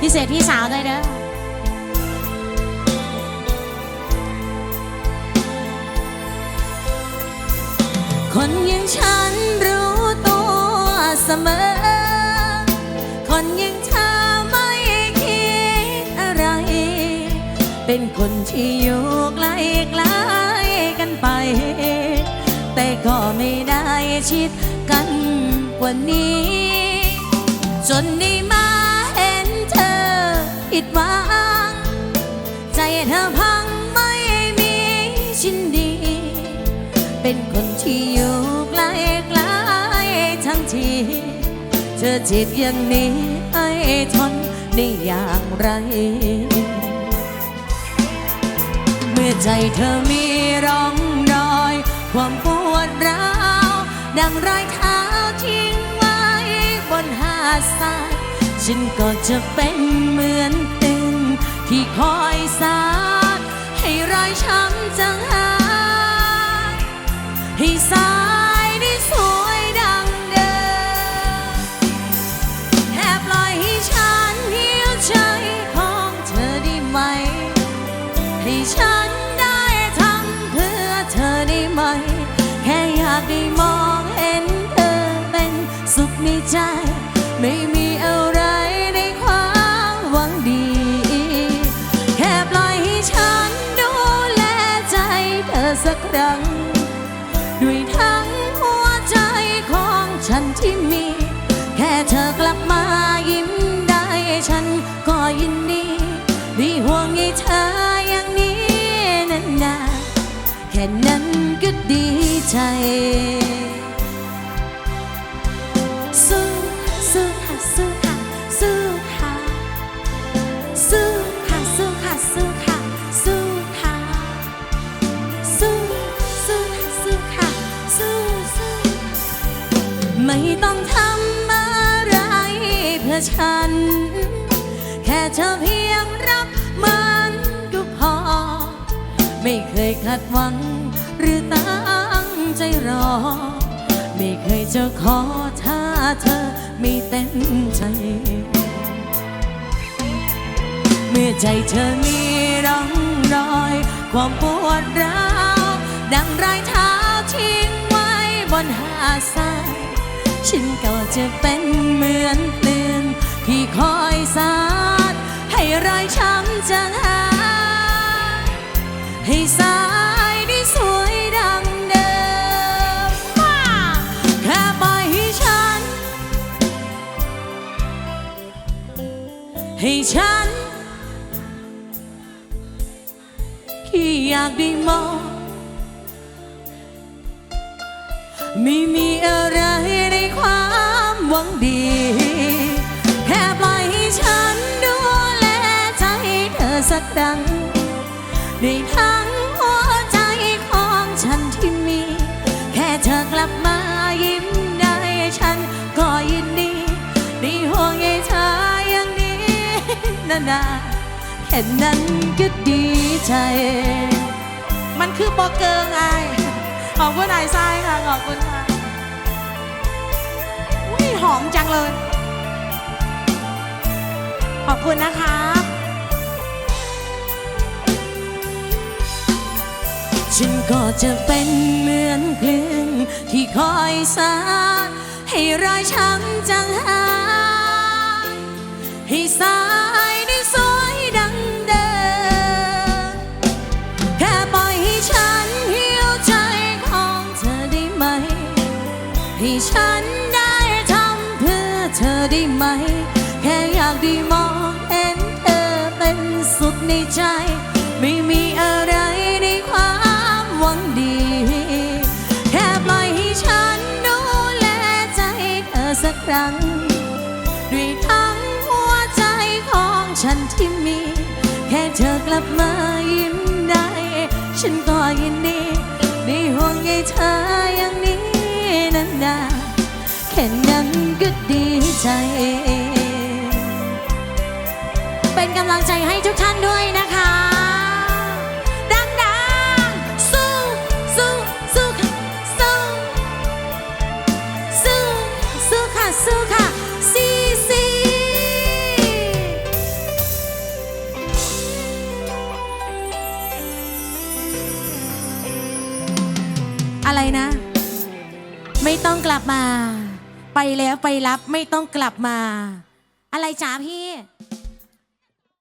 พิเศษพี่สาวด้วยเด้อคนอย่างฉันรู้ตัวเสมอ คนอย่างเธอไม่คิดอะไร เป็นคนที่อยู่ใกล้ใกล้กันไป แต่ก็ไม่ได้ชิดกันกว่านี้ จนได้มา ผิดหวัง ใจเธอพังไม่มีชิ้นดี เป็นคนที่อยู่ใกล้ใกลทั้งที เธอจ็บอย่างนี้ไอ้ทนได้อย่างไร เมื่อใจเธอมีร่องรอย ความปวดร้าว ดังรอยเท้าทิ้งไว้บนหาดทราย ฉันก็จะเป็นเหมือนตึงที่คอยสาดให้รอยช้ำจางหายให้สายได้สวยดังเดิมแค่ปล่อยให้ฉันเหี่ยวใจของเธอได้ไหม ให้ฉันได้ทำเพื่อเธอได้ไหม แค่อยากได้มองเห็นเธอเป็นสุขในใจไม่ ดัง ด้วยทั้งหัวใจของฉันที่มี แค่เธอกลับมายิ้มได้ฉันก็ยินดีได้ห่วงใยเธออย่างนี้นานๆแค่นั้นก็ดีใจ ไม่ต้องทำอะไรเพื่อฉัน แค่เธอเพียงรับมันก็พอ ไม่เคยคาดหวัง หรือตั้งใจรอ ไม่เคยจะขอถ้าเธอไม่เต็มใจ เมื่อใจเธอมีร่องรอย ความปวดร้าวดังรอยเท้าทิ้งไว้บนหาดทราย ฉันก็จะเป็นเหมือนคลื่นที่คอยสาดให้รอยช้ำจางหายให้สายได้สวยดังเดิมแค่ปล่อยให้ฉัน ให้ฉันที่อยากได้มองไม่มีอะ วังดี แค่ปล่อยให้ฉันดูแลใจเธอสักครั้งด้วยทั้งหัวใจของฉันที่มี แค่เธอกลับมายิ้มได้ฉันก็ยินดีได้ห่วงใยเธออย่างนี้นานๆแค่นั้นก็ดีใจ มันคือโปเกิงไอขอบคุณไอายทรายค่ะ ขอบคุณค่ะ อุ้ยหอมจังเลย ขอบคุณนะครับฉันก็จะเป็นเหมือนคลื่นที่คอยสาดให้รอยช้ำจางหายให้สายได้สวยดังเดิมแค่ปล่อยให้ฉันหิวใจของเธอได้ไหม ให้ฉัน เธอได้ไหม แค่อยากได้มองเห็นเธอเป็นสุขในใจ ไม่มีอะไรในความหวังดี แค่ปล่อยให้ฉันดูแลใจเธอสักครั้ง ด้วยทั้งหัวใจของฉันที่มี แค่เธอกลับมายิ้มได้ ฉันก็ยินดีได้ห่วงใยเธออย่างนี้นานๆแค่นั้น จ เป็นกำลังใจให้ทุกท่านด้วยนะคะดังๆสู้สู้สู้สู้สู้สู้ค่ะสู้ค่ะซีซีอะไรนะ ไม่ต้องกลับมา ไปแล้วไปรับไม่ต้องกลับมา อะไรจ้าพี่